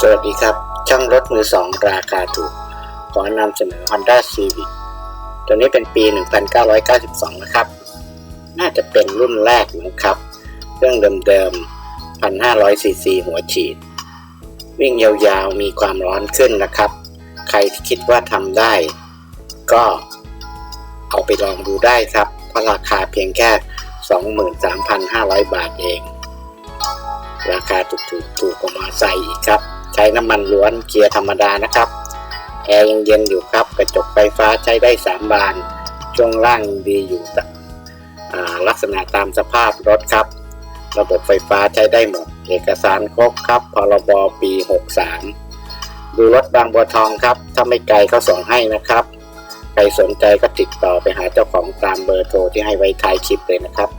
สวัสดีครับ ช่างรถมือสองราคาถูก ขอนำเสนอ Honda Civic ตัวนี้เป็นปี 1992 นะครับ น่าจะเป็นรุ่นแรกนะครับ เครื่องเดิมๆ 1,500ซีซีหัวฉีด วิ่งยาวๆ มีความร้อนขึ้นนะครับ ใครที่คิดว่าทำได้ ก็เอาไปลองดูได้ครับ เพราะราคาเพียงแค่ 23,500 บาทเอง ราคาถูกถูกๆถูกกว่ามาใส่อีกครับ ใช้น้ำมันล้วนเกียร์ธรรมดานะครับแอร์ยังเย็นอยู่ครับ กระจกไฟฟ้าใช้ได้ 3 บาน ช่วงล่างดีอยู่แต่ลักษณะตามสภาพรถครับ ระบบไฟฟ้าใช้ได้หมด เอกสารครบครับพรบปี 63 ดูรถบางบัวทองครับ ถ้าไม่ไกลก็ส่งให้นะครับ ใครสนใจก็ติดต่อไปหาเจ้าของตามเบอร์โทรที่ให้ไว้ท้ายคลิปเลยนะครับ